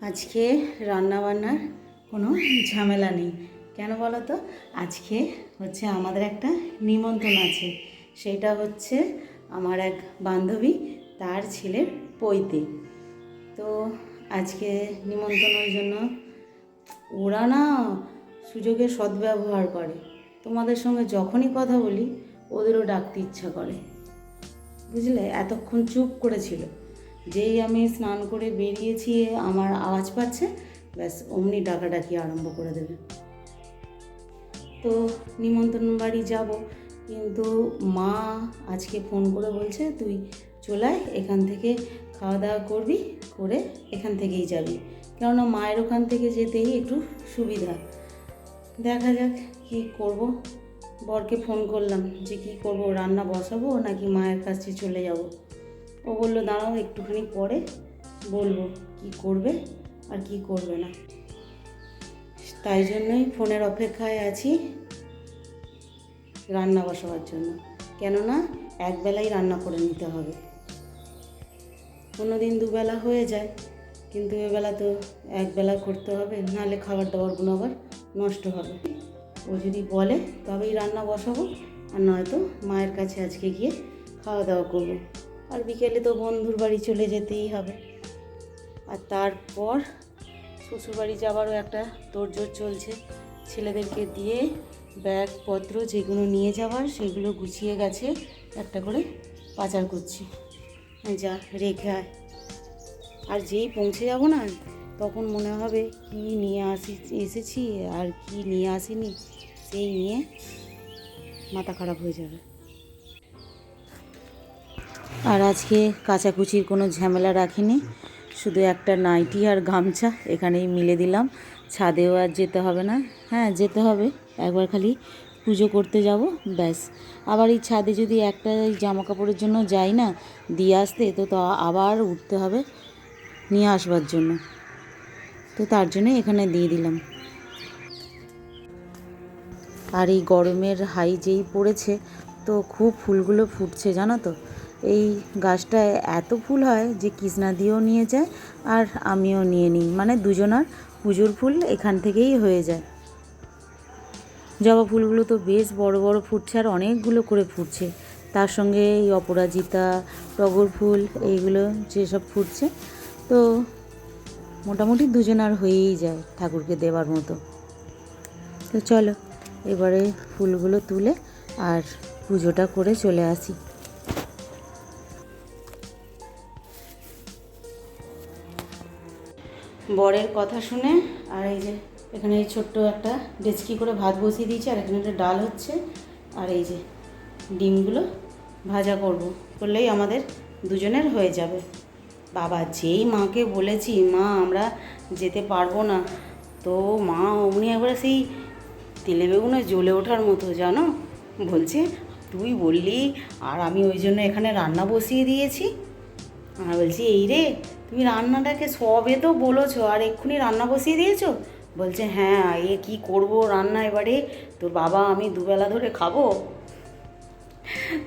আজকে রান্নাবান্নার কোনো ঝামেলা নেই। কেন বলো তো? আজকে হচ্ছে আমাদের একটা নিমন্ত্রণ আছে। সেটা হচ্ছে আমার এক বান্ধবী তার ছেলের পৈতে। তো আজকে নিমন্ত্রণ ওই জন্য ওরা না সুযোগের সদ্ব্যবহার করে। তোমাদের সঙ্গে যখনই কথা বলি, ওদেরও ডাকতে ইচ্ছা করে। বুঝলে? এতক্ষণ চুপ করেছিল। যেই আমি স্নান করে বেরিয়েছি, আমার আওয়াজ পাচ্ছে, ব্যাস অমনি ডাকাডাকি আরম্ভ করে দেবে। তো নিমন্ত্রণ বাড়ি যাব, কিন্তু মা আজকে ফোন করে বলছে, তুই চলে আয়, এখান থেকে খাওয়া দাওয়া করবি, করে এখান থেকেই যাবি। কেননা মায়ের ওখান থেকে যেতেই একটু সুবিধা। দেখা যাক কি করব। বরকে ফোন করলাম যে, কি করব, রান্না বসাবো নাকি মায়ের কাছে চলে যাব? ও বলল, দাঁড়াও, একটুখানি পরে বলব কি করবে আর কি করবে না। তাই জন্যই ফোনের অপেক্ষায় আছি রান্না বসাবার জন্য। কেননা একবেলাই রান্না করে নিতে হবে। কোনো দিন দুবেলা হয়ে যায়, কিন্তু এবেলা তো একবেলা করতে হবে, নাহলে খাবার দাবারগুলো আবার নষ্ট হবে। ও যদি বলে, তবেই রান্না বসাবো, আর নয়তো মায়ের কাছে আজকে গিয়ে খাওয়া দাওয়া করব। আর বিকেলে তো বন্ধুর বাড়ি চলে যেতেই হবে। আর তারপর শ্বশুরবাড়ি যাওয়ারও একটা তোড়জোড় চলছে। ছেলেদেরকে দিয়ে ব্যাগপত্র যেগুলো নিয়ে যাওয়ার সেগুলো গুছিয়ে গেছে, একটা করে পাচার করছি। যা, রেখে আয়। আর যেই পৌঁছে যাব না, তখন মনে হবে কি নিয়ে আসি, এসেছি আর কি নিয়ে আসিনি, সেই নিয়ে মাথা খারাপ হয়ে যাবে। আর আজকে কাচাকুচির কোনো ঝামেলা রাখিনি। শুধু একটা নাইটি আর গামছা এখানেই মিলে দিলাম। ছাদেও আর যেতে হবে না। হ্যাঁ যেতে হবে। একবার খালি পুজো করতে যাব, ব্যাস। আবার এই ছাদে যদি একটা জামা কাপড়ের জন্য যাই না, দিয়ে আসতে, তো তো আবার উঠতে হবে নিয়ে আসবার জন্য। তো তার জন্য এখানে দিয়ে দিলাম। আর এই গরমের হাই যেই পড়েছে, তো খুব ফুলগুলো ফুটছে, জানো তো? এই গাছটায় এত ফুল হয় যে কৃষ্ণা দিয়েও নিয়ে যায় আর আমিও নিয়ে নিই। মানে দুজনার পুজোর ফুল এখান থেকেই হয়ে যায়। জবা ফুলগুলো তো বেশ বড় বড় ফুটছে আর অনেকগুলো করে ফুটছে। তার সঙ্গে এই অপরাজিতা, টগর ফুল, এইগুলো যেসব ফুটছে, তো মোটামুটি দুজনার হয়েই যায় ঠাকুরকে দেওয়ার মতো। তো চলো, এবারে ফুলগুলো তুলে আর পুজোটা করে চলে আসি। বরের কথা শুনে, আর এই যে এখানে এই ছোট্ট একটা ডেচকি করে ভাত বসিয়ে দিয়েছি, আর এখানে একটা ডাল হচ্ছে, আর এই যে ডিমগুলো ভাজা করব। করলেই আমাদের দুজনের হয়ে যাবে। বাবা, যেই মাকে বলেছি, মা, আমরা যেতে পারব না। তো মা অমনি একবার সেই তেলে বেগুনে জ্বলে ওঠার মতো, জানো? বলছে, তুই বললি, আর আমি ওই জন্য এখানে রান্না বসিয়ে দিয়েছি। আর বলছি, এই রে, তুমি রান্নাটাকে সবে তো বলেছ, আর এক্ষুনি রান্না বসিয়ে দিয়েছ? বলছে হ্যাঁ এ কি করব রান্না এবারে? তোর বাবা আমি দুবেলা ধরে খাব।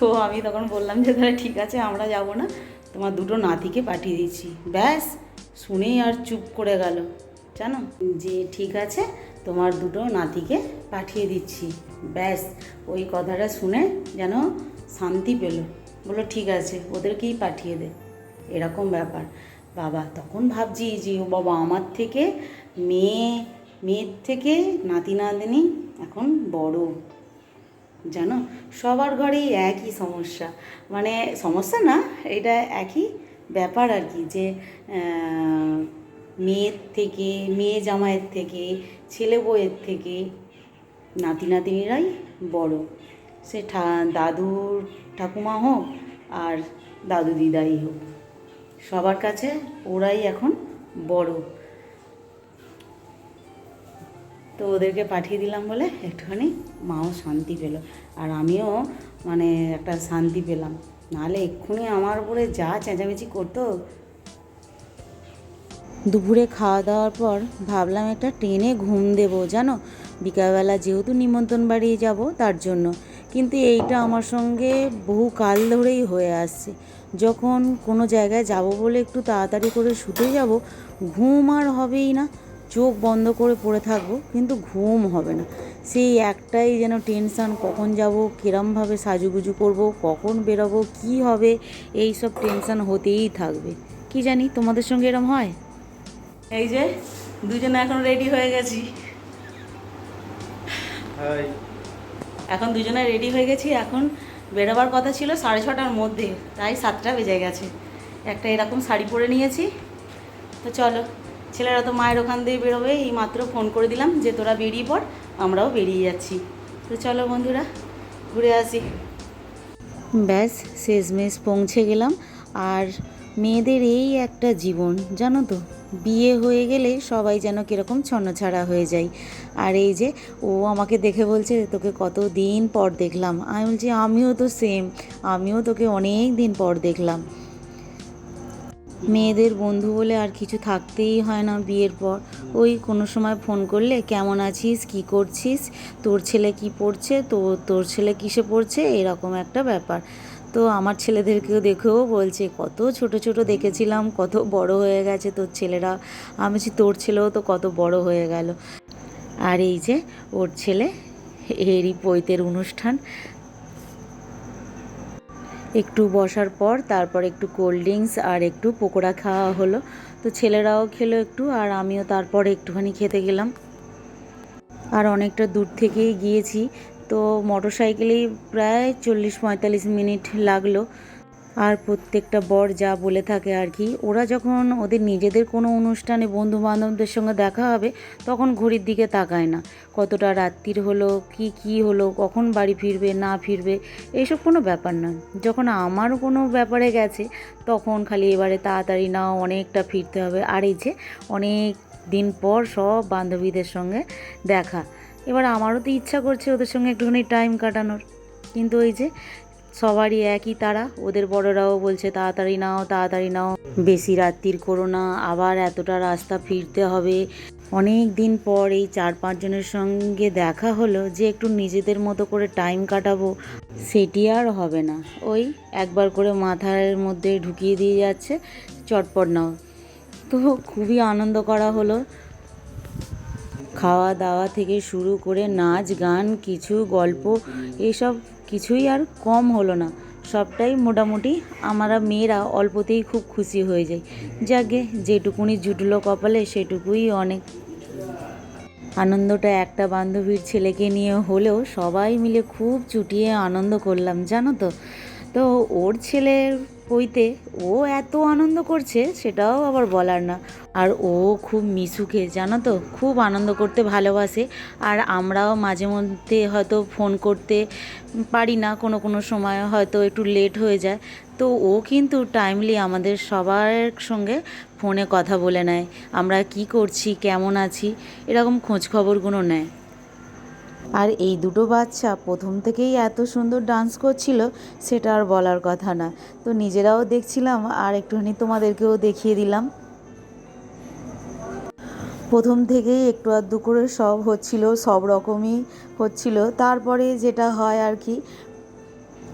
তো আমি তখন বললাম যে, তাহলে ঠিক আছে, আমরা যাব না। তোমার দুটো নাতিকে পাঠিয়ে দিচ্ছি। ব্যাস, শুনেই আর চুপ করে গেল, জানো? যে, ঠিক আছে, তোমার দুটো নাতিকে পাঠিয়ে দিচ্ছি। ব্যাস, ওই কথাটা শুনে যেন শান্তি পেল। বলল, ঠিক আছে, ওদেরকেই পাঠিয়ে দে। এরকম ব্যাপার। বাবা, তখন ভাবছি যে, ও বাবা, আমার থেকে মেয়ে, মেয়ের থেকে নাতি নাতনি এখন বড়। জানো? সবার ঘরেই একই সমস্যা। মানে সমস্যা না, এটা একই ব্যাপার আর কি যে মেয়ের থেকে, মেয়ে জামাইয়ের থেকে, ছেলে বউয়ের থেকে নাতি নাতিনিরাই বড়। সে ঠা, দাদুর ঠাকুমা হোক আর দাদু দিদাই হোক। সবার কাছে ওরাই এখন বড়। তো ওদেরকে পাঠিয়ে দিলাম বলে একটুখানি মাও শান্তি পেল। আর আমিও মানে একটা শান্তি পেলাম। নাহলে এক্ষুনি আমার উপরে যা চেঁচামেচি করতো। দুপুরে খাওয়া দাওয়ার পর ভাবলাম একটা ট্রেনে ঘুম দেবো, জানো? বিকালবেলা যেহেতু নিমন্ত্রণ বাড়ি যাব তার জন্য। কিন্তু এইটা আমার সঙ্গে বহু কাল ধরেই হয়ে আসছে। যখন কোনো জায়গায় যাব বলে একটু তাড়াতাড়ি করে শুতে যাব ঘুম আর হবেই না। চোখ বন্ধ করে পড়ে থাকব কিন্তু ঘুম হবে না। সেই একটাই যেন টেনশান কখন যাব কিরমভাবে সাজুগুজু করব কখন বেরোবো কি হবে এই সব টেনশান হতেই থাকবে। কি জানি তোমাদের সঙ্গে এরম হয়? এই যে দুজনে এখন রেডি হয়ে গেছি। এখন দুজনে রেডি হয়ে গেছি এখন বেরোবার কথা ছিল সাড়ে ছটার মধ্যে, তাই সাতটা বেজে গেছে। একটা এরকম শাড়ি পরে নিয়েছি। তো চলো, ছেলেরা তো মায়ের ওখান দিয়ে বেরোবে, এই মাত্র ফোন করে দিলাম যে তোরা বেরিয়ে পড়, আমরাও বেরিয়ে যাচ্ছি। তো চলো বন্ধুরা, ঘুরে আসি। ব্যাস, শেষমেশ পৌঁছে গেলাম। আর মেয়েদের এই একটা জীবন, জানো তো? বিয়ে হয়ে গেলে সবাই যেন কীরকম ছন্নছাড়া হয়ে যায়। আর এই যে ও আমাকে দেখে বলছে, তোকে কত দিন পর দেখলাম? আমি বলছি, আমিও তো সেম আমিও তোকে অনেক দিন পর দেখলাম। মেয়েদের বন্ধু বলে আর কিছু থাকতেই হয় না বিয়ের পর। ওই কোনো সময় ফোন করলে, কেমন আছিস? কি করছিস? তোর ছেলে কি পড়ছে? তো তোর ছেলে কিসে পড়ছে? এরকম একটা ব্যাপার। তো আমার ছেলেদেরকেও দেখেও বলছে, কত ছোট ছোট দেখেছিলাম, কত বড় হয়ে গেছে তোর ছেলেরা। আমি তোর ছেলেও তো কত বড় হয়ে গেল। আর এই যে ওর ছেলে, এরই পৈতের অনুষ্ঠান। একটু বসার পর তারপর একটু কোল্ড ড্রিঙ্কস আর একটু পকোড়া খাওয়া হলো। তো ছেলেরাও খেলো একটু আর আমিও তারপর একটুখানি খেতে গেলাম। আর অনেকটা দূর থেকেই গিয়েছি। তো মোটর সাইকেলেই প্রায় চল্লিশ পঁয়তাল্লিশ মিনিট লাগল। আর প্রত্যেকটা বর যা বলে থাকে আর কি, ওরা যখন ওদের নিজেদের কোনো অনুষ্ঠানে বন্ধু বান্ধবদের সঙ্গে দেখা হবে, তখন ঘড়ির দিকে তাকায় না। কতটা রাত্রির হলো, কি কি হলো, কখন বাড়ি ফিরবে, না ফিরবে, এইসব কোনো ব্যাপার না। যখন আমারও কোনো ব্যাপারে গেছে, তখন খালি এবারে তাড়াতাড়ি না অনেকটা ফিরতে হবে। আর এই যে, অনেক দিন পর সব বান্ধবীদের সঙ্গে দেখা। এবার আমারও তো ইচ্ছা করছে ওদের সঙ্গে একটুখানি টাইম কাটানোর। কিন্তু ওই যে সবারই একই তারা, ওদের বড়রাও বলছে, তাড়াতাড়ি নাও তাড়াতাড়ি নাও, বেশি রাত্রির করো না, আবার এতটা রাস্তা ফিরতে হবে। অনেক দিন পর এই চার পাঁচজনের সঙ্গে দেখা হলো যে একটু নিজেদের মতো করে টাইম কাটাবো, সেটি আর হবে না। ওই একবার করে মাথার মধ্যে ঢুকিয়ে দিয়ে যাচ্ছে, চটপট নাও। তো খুবই আনন্দ করা হলো। খাওয়া দাওয়া থেকে শুরু করে নাচ, গান, কিছু গল্প, এসব কিছুই আর কম হলো না। সবটাই মোটামুটি আমরা মেয়েরা অল্পতেই খুব খুশি হয়ে যাই। যাকে যেটুকুনি জুটলো কপালে সেটুকুই অনেক। আনন্দটা একটা বান্ধবীর ছেলেকে নিয়ে হলেও সবাই মিলে খুব চুটিয়ে আনন্দ করলাম, জানো তো? তো ওর ছেলের পইতে ও এত আনন্দ করছে সেটাও আবার বলার না। আর ও খুব মিশুকে, জানো তো? খুব আনন্দ করতে ভালোবাসে। আর আমরাও মাঝে মধ্যে হয়তো ফোন করতে পারি না, কোনো কোনো সময় হয়তো একটু লেট হয়ে যায়। তো ও কিন্তু টাইমলি আমাদের সবার সঙ্গে ফোনে কথা বলে নেয়। আমরা কি করছি, কেমন আছি, এরকম খোঁজ খবরগুলো নেয়। আর এই দুটো বাচ্চা প্রথম থেকেই এত সুন্দর ডান্স করছিল, সেটা আর বলার কথা না। তো নিজেরাও দেখছিলাম, আর একটুখানি তোমাদেরকেও দেখিয়ে দিলাম। প্রথম থেকেই একটু আধটু করে সব হচ্ছিল, সব রকমই হচ্ছিল। তারপরে যেটা হয় আর কি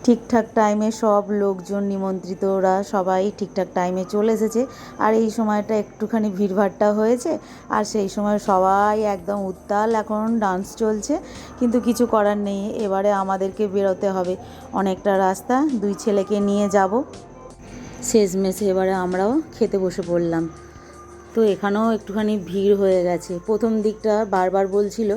ঠিকঠাক টাইমে সব লোকজন নিমন্ত্রিতরা সবাই ঠিকঠাক টাইমে চলে এসেছে। আর এই সময়টা একটুখানি ভিড়ভাট্টা হয়েছে। আর সেই সময় সবাই একদম উত্তাল এখন ডান্স চলছে। কিন্তু কিছু করার নেই, এবারে আমাদেরকে বেরোতে হবে। অনেকটা রাস্তা, দুই ছেলেকে নিয়ে যাব। শেষমেশে এবারে আমরাও খেতে বসে পড়লাম। তো এখানেও একটুখানি ভিড় হয়ে গেছে। প্রথম দিকটা বারবার বলছিল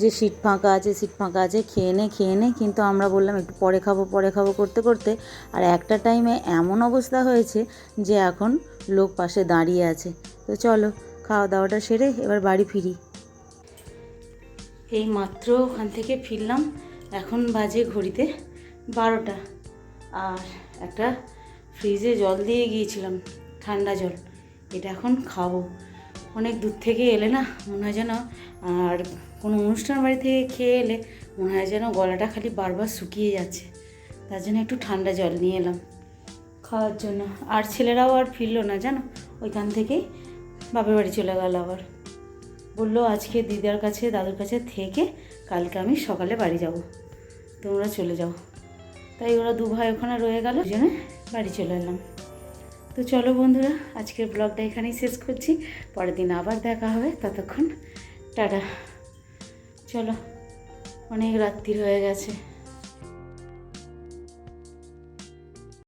যে সিট ফাঁকা আছে সিট ফাঁকা আছে, খেয়ে নে খেয়ে নে। কিন্তু আমরা বললাম, একটু পরে খাব পরে খাব করতে করতে। আর একটা টাইমে এমন অবস্থা হয়েছে যে এখন লোক পাশে দাঁড়িয়ে আছে। তো চলো, খাওয়া দাওয়াটা সেরে এবার বাড়ি ফিরি। এই মাত্র ওখান থেকে ফিরলাম, এখন বাজে ঘড়িতে বারোটা। আর একটা ফ্রিজে জল দিয়ে গিয়েছিলাম, ঠান্ডা জল। এটা এখন খাব। অনেক দূর থেকে এলে না, মনে হয় যেন আর কোনো অনুষ্ঠান বাড়ি থেকে খেয়ে এলে মনে হয় যেন গলাটা খালি বারবার শুকিয়ে যাচ্ছে। তার জন্য একটু ঠান্ডা জল নিয়ে এলাম খাওয়ার জন্য। আর ছেলেরাও আর ফিরলো না জানো? ওইখান থেকেই বাপের বাড়ি চলে গেল আবার। বলল, আজকে দিদার কাছে, দাদুর কাছে থেকে কালকে আমি সকালে বাড়ি যাব। তোমরা চলে যাও। তাই ওরা দু ভাই ওখানে রয়ে গেল জন্য বাড়ি চলে এলাম। তো চলো বন্ধুরা, আজকের ব্লগটা এখানেই শেষ করছি। পরের দিন আবার দেখা হবে, ততক্ষণ টাটা। চলো, অনেক রাত্রি হয়ে গেছে।